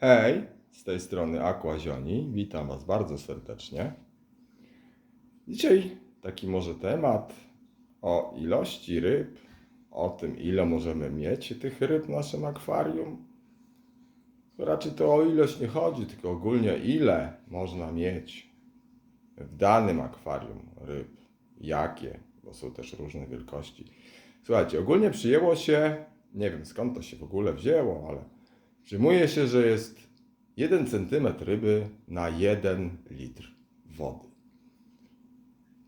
Hej, z tej strony Aquazioni. Witam Was bardzo serdecznie. Dzisiaj taki może temat o ilości ryb, o tym ile możemy mieć tych ryb w naszym akwarium. Raczej to o ilość nie chodzi, tylko ogólnie ile można mieć w danym akwarium ryb, jakie, bo są też różne wielkości. Słuchajcie, ogólnie przyjęło się, nie wiem skąd to się w ogóle wzięło, ale przyjmuje się, że jest 1 cm ryby na 1 litr wody.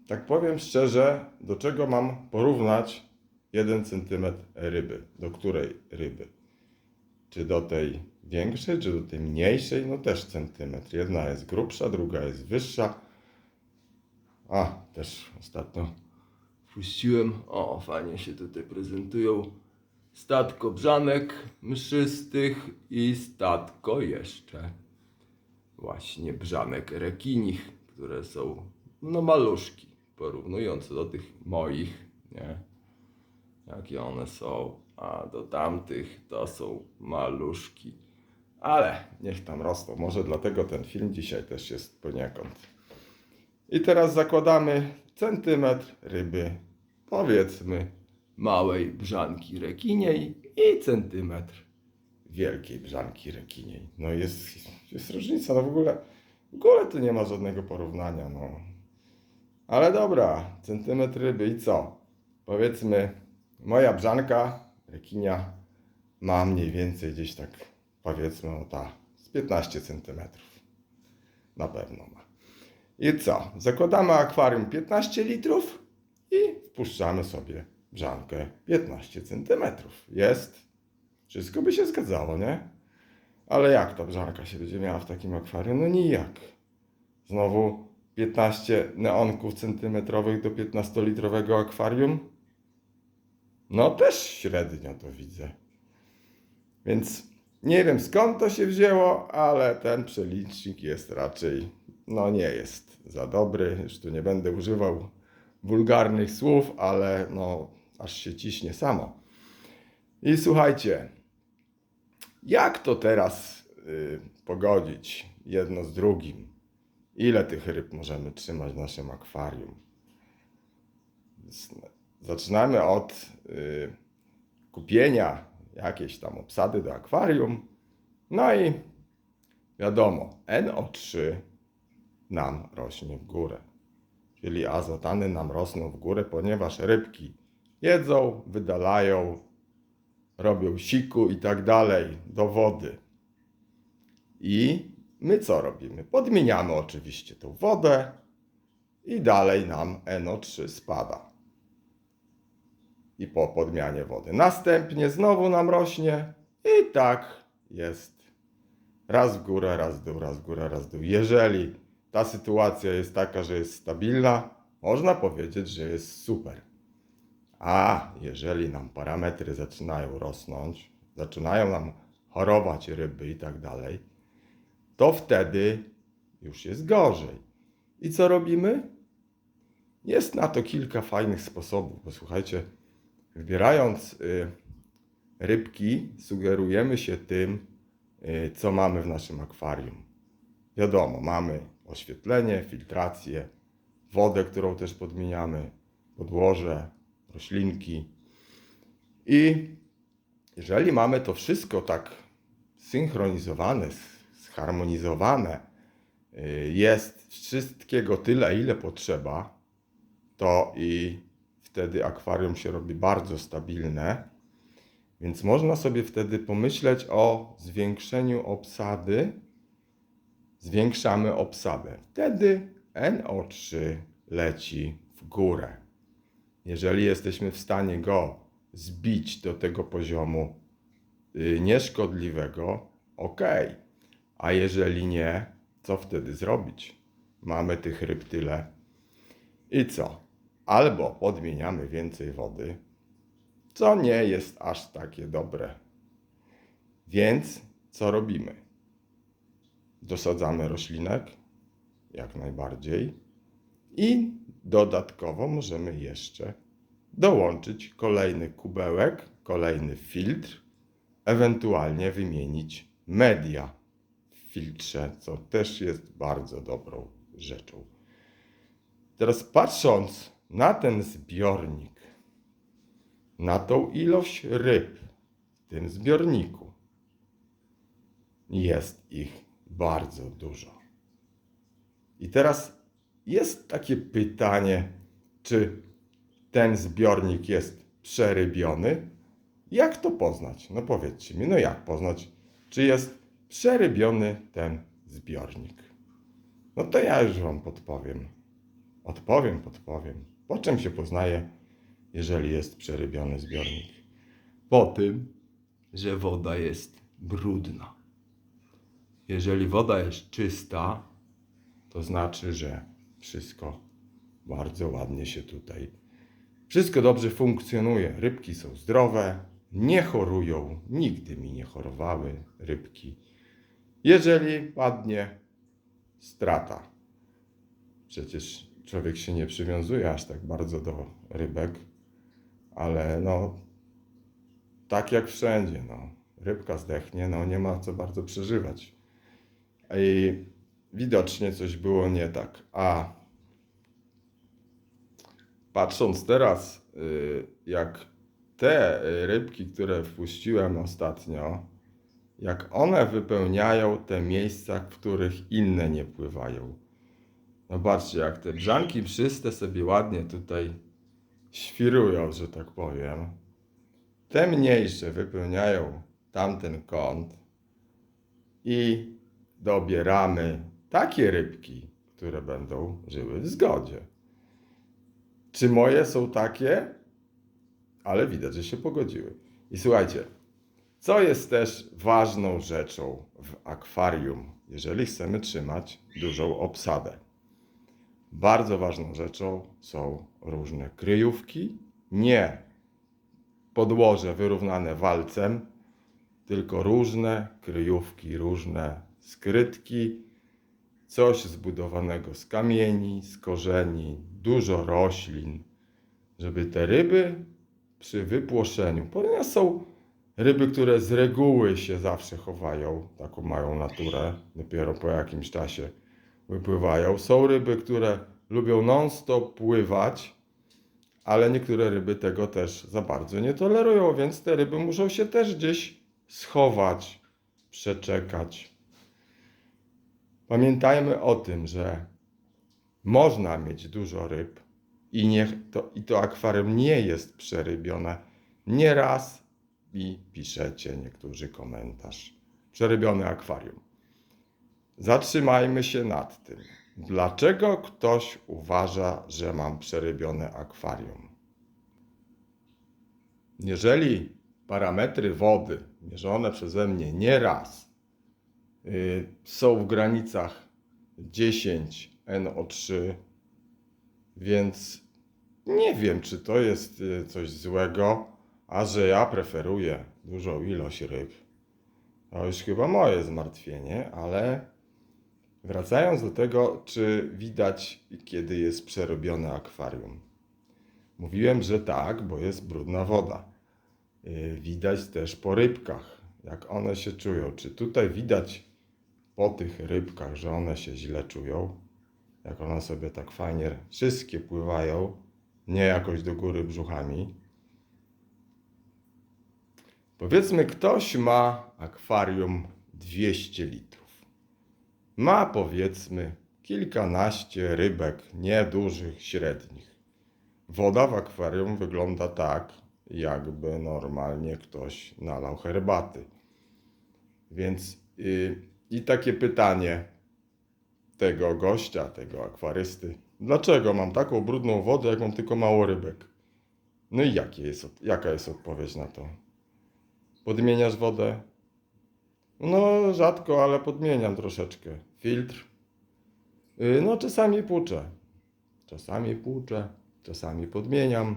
Tak powiem szczerze, do czego mam porównać 1 cm ryby? Do której ryby? Czy do tej większej, czy do tej mniejszej? No też centymetr. Jedna jest grubsza, druga jest wyższa. A, też ostatnio puściłem. O, fajnie się tutaj prezentują. Statko brzanek mszystych i statko jeszcze właśnie brzanek rekinich, które są no maluszki, porównując do tych moich, nie? Jakie one są, a do tamtych to są maluszki. Ale niech tam rosną. Może dlatego ten film dzisiaj też jest poniekąd. I teraz zakładamy centymetr ryby, powiedzmy małej brzanki rekiniej i centymetr wielkiej brzanki rekiniej. No jest, jest różnica, no w ogóle, w ogóle tu nie ma żadnego porównania, no. Ale dobra, centymetr ryby i co? Powiedzmy, moja brzanka rekinia ma mniej więcej gdzieś tak, powiedzmy, no ta, z 15 centymetrów. Na pewno ma. I co? Zakładamy akwarium 15 litrów i wpuszczamy sobie brzankę 15 cm. Jest. Wszystko by się zgadzało, nie? Ale jak ta brzanka się będzie miała w takim akwarium? No nijak. Znowu 15 neonków centymetrowych do 15-litrowego akwarium? No też średnio to widzę. Więc nie wiem skąd to się wzięło, ale ten przelicznik jest raczej, no nie jest za dobry. Już tu nie będę używał wulgarnych słów, ale no aż się ciśnie samo. I słuchajcie, jak to teraz y, pogodzić jedno z drugim? Ile tych ryb możemy trzymać w naszym akwarium? Zaczynamy od y, kupienia jakiejś tam obsady do akwarium. No i wiadomo, NO3 nam rośnie w górę. Czyli azotany nam rosną w górę, ponieważ rybki jedzą, wydalają, robią siku i tak dalej do wody. I my co robimy? Podmieniamy oczywiście tą wodę i dalej nam NO3 spada. I po podmianie wody. Następnie znowu nam rośnie i tak jest. Raz w górę, raz w dół, raz w górę, raz w dół. Jeżeli ta sytuacja jest taka, że jest stabilna, można powiedzieć, że jest super. A jeżeli nam parametry zaczynają rosnąć, zaczynają nam chorować ryby i tak dalej, to wtedy już jest gorzej. I co robimy? Jest na to kilka fajnych sposobów, bo słuchajcie, wybierając y, rybki, sugerujemy się tym, y, co mamy w naszym akwarium. Wiadomo, mamy oświetlenie, filtrację, wodę, którą też podmieniamy, podłoże, roślinki. I jeżeli mamy to wszystko tak synchronizowane, zharmonizowane, y, jest wszystkiego tyle, ile potrzeba, to i wtedy akwarium się robi bardzo stabilne. Więc można sobie wtedy pomyśleć o zwiększeniu obsady. Zwiększamy obsadę. Wtedy NO3 leci w górę. Jeżeli jesteśmy w stanie go zbić do tego poziomu y, nieszkodliwego, ok. A jeżeli nie, co wtedy zrobić? Mamy tych ryb tyle. I co? Albo podmieniamy więcej wody, co nie jest aż takie dobre. Więc co robimy? Dosadzamy roślinek, jak najbardziej. I dodatkowo możemy jeszcze dołączyć kolejny kubełek, kolejny filtr, ewentualnie wymienić media filtrze, co też jest bardzo dobrą rzeczą. Teraz patrząc na ten zbiornik, na tą ilość ryb w tym zbiorniku, jest ich bardzo dużo. I teraz jest takie pytanie, czy ten zbiornik jest przerybiony? Jak to poznać? No powiedzcie mi, no jak poznać, czy jest przerybiony ten zbiornik? No to ja już Wam podpowiem. Odpowiem, podpowiem. Po czym się poznaje, jeżeli jest przerybiony zbiornik? Po tym, że woda jest brudna. Jeżeli woda jest czysta, to znaczy, że wszystko bardzo ładnie się tutaj. Wszystko dobrze funkcjonuje. Rybki są zdrowe, nie chorują, nigdy mi nie chorowały rybki. Jeżeli padnie strata, przecież człowiek się nie przywiązuje aż tak bardzo do rybek, ale no, tak jak wszędzie, no, rybka zdechnie, no nie ma co bardzo przeżywać. I widocznie coś było nie tak. A patrząc teraz, y, jak te y, rybki, które wpuściłem ostatnio, jak one wypełniają te miejsca, w których inne nie pływają. No patrzcie, jak te brzanki przyste sobie ładnie tutaj świrują, że tak powiem. Te mniejsze wypełniają tamten kąt i dobieramy takie rybki, które będą żyły w zgodzie. Czy moje są takie? Ale widać, że się pogodziły. I słuchajcie, co jest też ważną rzeczą w akwarium, jeżeli chcemy trzymać dużą obsadę? Bardzo ważną rzeczą są różne kryjówki, nie podłoże wyrównane walcem, tylko różne kryjówki, różne skrytki, coś zbudowanego z kamieni, z korzeni, dużo roślin, żeby te ryby przy wypłoszeniu, ponieważ są ryby, które z reguły się zawsze chowają, taką mają naturę, dopiero po jakimś czasie wypływają. Są ryby, które lubią non-stop pływać, ale niektóre ryby tego też za bardzo nie tolerują, więc te ryby muszą się też gdzieś schować, przeczekać. Pamiętajmy o tym, że można mieć dużo ryb i, to, i to akwarium nie jest przerybione. Nieraz i piszecie niektórzy komentarz. Przerybione akwarium. Zatrzymajmy się nad tym. Dlaczego ktoś uważa, że mam przerybione akwarium? Jeżeli parametry wody mierzone przeze mnie nieraz y, są w granicach 10 NO3, więc nie wiem, czy to jest y, coś złego, a że ja preferuję dużą ilość ryb. To już chyba moje zmartwienie, ale wracając do tego, czy widać, kiedy jest przerobione akwarium. Mówiłem, że tak, bo jest brudna woda. Y, Widać też po rybkach, jak one się czują. Czy tutaj widać po tych rybkach, że one się źle czują? Jak one sobie tak fajnie wszystkie pływają, nie jakoś do góry brzuchami. Powiedzmy, ktoś ma akwarium 200 litrów. Ma powiedzmy kilkanaście rybek, niedużych, średnich. Woda w akwarium wygląda tak, jakby normalnie ktoś nalał herbaty. Więc yy, i takie pytanie tego gościa, tego akwarysty. Dlaczego mam taką brudną wodę, jak mam tylko mało rybek? No i jakie jest, jaka jest odpowiedź na to? Podmieniasz wodę? No, rzadko, ale podmieniam troszeczkę. Filtr? Yy, no, czasami płuczę. Czasami płuczę, czasami podmieniam.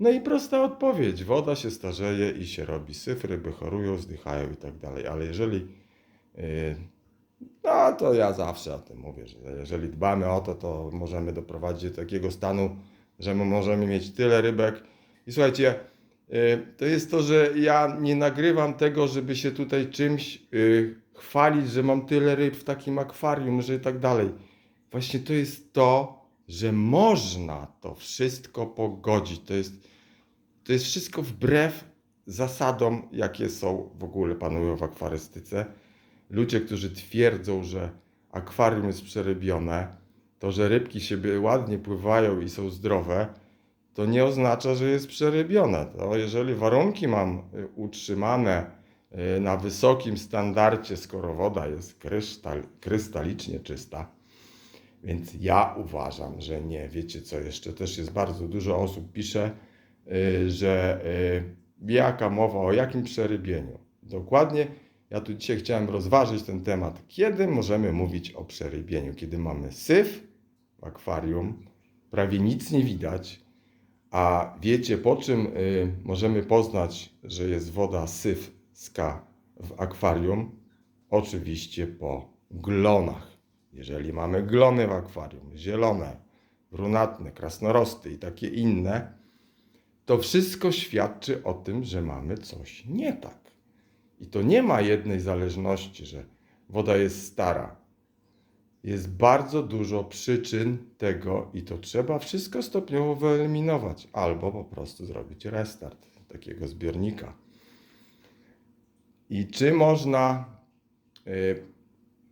No i prosta odpowiedź. Woda się starzeje i się robi syf, ryby chorują, zdychają i tak dalej. Ale jeżeli no to ja zawsze o tym mówię, że jeżeli dbamy o to, to możemy doprowadzić do takiego stanu, że my możemy mieć tyle rybek. I słuchajcie, y, to jest to, że ja nie nagrywam tego, żeby się tutaj czymś y, chwalić, że mam tyle ryb w takim akwarium, że i tak dalej. Właśnie to jest to, że można to wszystko pogodzić. To jest, to jest wszystko wbrew zasadom, jakie są w ogóle panują w akwarystyce. Ludzie, którzy twierdzą, że akwarium jest przerybione, to, że rybki sobie ładnie pływają i są zdrowe, to nie oznacza, że jest przerybione. To jeżeli warunki mam y, utrzymane y, na wysokim standardzie, skoro woda jest krystal, krystalicznie czysta, więc ja uważam, że nie. Wiecie co, jeszcze też jest bardzo dużo osób pisze, y, że jaka mowa o jakim przerybieniu. Dokładnie, ja tu dzisiaj chciałem rozważyć ten temat. Kiedy możemy mówić o przerybieniu? Kiedy mamy syf w akwarium, prawie nic nie widać, a wiecie po czym y, możemy poznać, że jest woda syfska w akwarium? Oczywiście po glonach. Jeżeli mamy glony w akwarium, zielone, brunatne, krasnorosty i takie inne, to wszystko świadczy o tym, że mamy coś nie tak. I to nie ma jednej zależności, że woda jest stara. Jest bardzo dużo przyczyn tego i to trzeba wszystko stopniowo wyeliminować albo po prostu zrobić restart takiego zbiornika. I czy można y,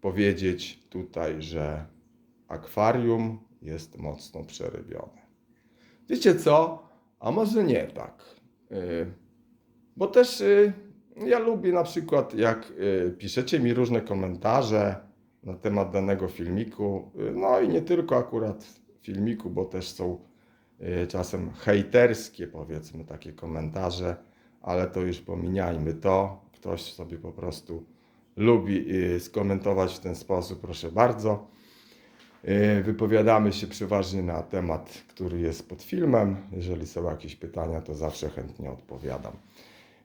powiedzieć tutaj, że akwarium jest mocno przerybione? Wiecie co? A może nie tak. Y, Bo też y, ja lubię na przykład, jak y, piszecie mi różne komentarze na temat danego filmiku, y, no i nie tylko akurat filmiku, bo też są y, czasem hejterskie, powiedzmy, takie komentarze, ale to już pominiajmy to. Ktoś sobie po prostu lubi skomentować w ten sposób, proszę bardzo. Wypowiadamy się przeważnie na temat, który jest pod filmem. Jeżeli są jakieś pytania, to zawsze chętnie odpowiadam.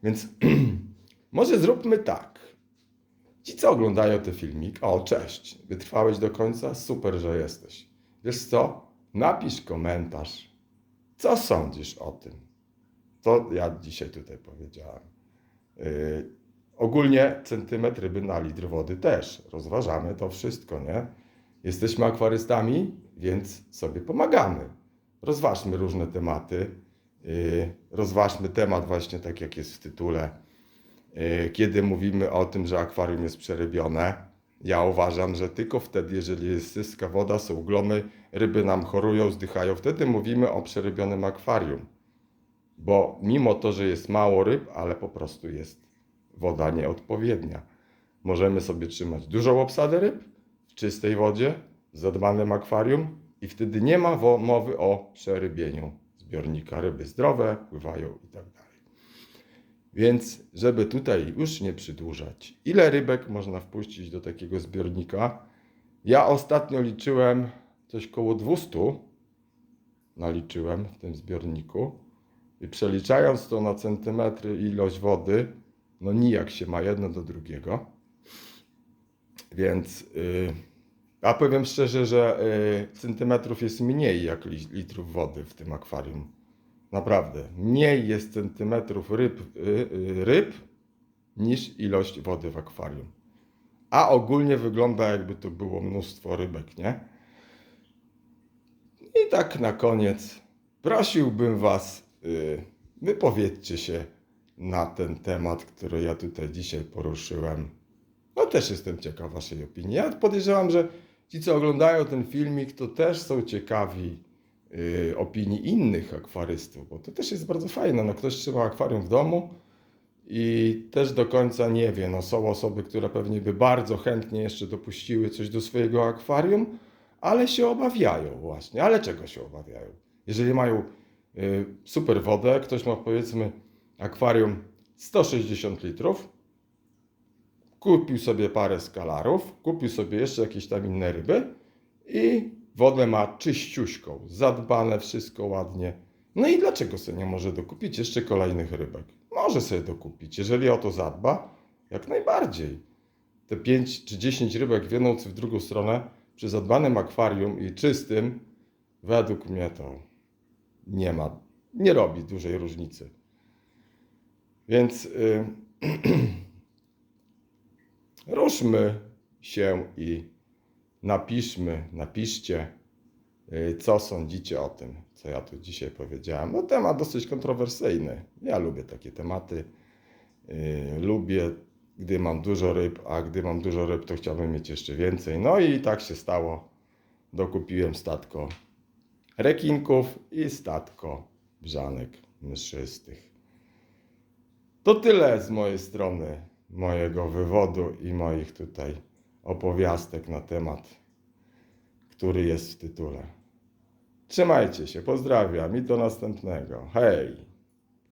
Więc może zróbmy tak. Ci, co oglądają ten filmik, o cześć, wytrwałeś do końca, super, że jesteś. Wiesz co? Napisz komentarz, co sądzisz o tym. To ja dzisiaj tutaj powiedziałem. Yy, ogólnie centymetr ryby na litr wody też. Rozważamy to wszystko, nie? Jesteśmy akwarystami, więc sobie pomagamy. Rozważmy różne tematy. Yy, rozważmy temat właśnie tak, jak jest w tytule. Yy, Kiedy mówimy o tym, że akwarium jest przerybione, ja uważam, że tylko wtedy, jeżeli jest syska woda, są glomy, ryby nam chorują, zdychają, wtedy mówimy o przerybionym akwarium. Bo mimo to, że jest mało ryb, ale po prostu jest woda nieodpowiednia. Możemy sobie trzymać dużą obsadę ryb w czystej wodzie, w zadbanym akwarium i wtedy nie ma mowy o przerybieniu zbiornika. Ryby zdrowe pływają i tak. Więc, żeby tutaj już nie przedłużać, ile rybek można wpuścić do takiego zbiornika? Ja ostatnio liczyłem coś koło 200, naliczyłem w tym zbiorniku. I przeliczając to na centymetry ilość wody, no nijak się ma jedno do drugiego. Więc, yy, a powiem szczerze, że yy, centymetrów jest mniej jak li, litrów wody w tym akwarium. Naprawdę. Mniej jest centymetrów ryb, y, y, ryb niż ilość wody w akwarium. A ogólnie wygląda jakby to było mnóstwo rybek, nie? I tak na koniec prosiłbym Was, y, wypowiedzcie się na ten temat, który ja tutaj dzisiaj poruszyłem. No też jestem ciekaw Waszej opinii. Ja podejrzewam, że ci, co oglądają ten filmik, to też są ciekawi opinii innych akwarystów, bo to też jest bardzo fajne. No, ktoś trzyma akwarium w domu i też do końca nie wie. No, są osoby, które pewnie by bardzo chętnie jeszcze dopuściły coś do swojego akwarium, ale się obawiają właśnie. Ale czego się obawiają? Jeżeli mają y, super wodę, ktoś ma powiedzmy akwarium 160 litrów, kupił sobie parę skalarów, kupił sobie jeszcze jakieś tam inne ryby i wodę ma czyściuśką, zadbane, wszystko ładnie. No i dlaczego sobie nie może dokupić jeszcze kolejnych rybek? Może sobie dokupić, jeżeli o to zadba, jak najbardziej. Te 5 czy 10 rybek w jedną czy w drugą stronę przy zadbanym akwarium i czystym, według mnie to nie ma, nie robi dużej różnicy. Więc y, ruszmy się i napiszmy, napiszcie, y, co sądzicie o tym, co ja tu dzisiaj powiedziałem. No temat dosyć kontrowersyjny. Ja lubię takie tematy. Y, lubię, gdy mam dużo ryb, a gdy mam dużo ryb, to chciałbym mieć jeszcze więcej. No i tak się stało. Dokupiłem statko rekinków i statko brzanek myszystych. To tyle z mojej strony, mojego wywodu i moich tutaj opowiastek na temat, który jest w tytule. Trzymajcie się, pozdrawiam i do następnego. Hej!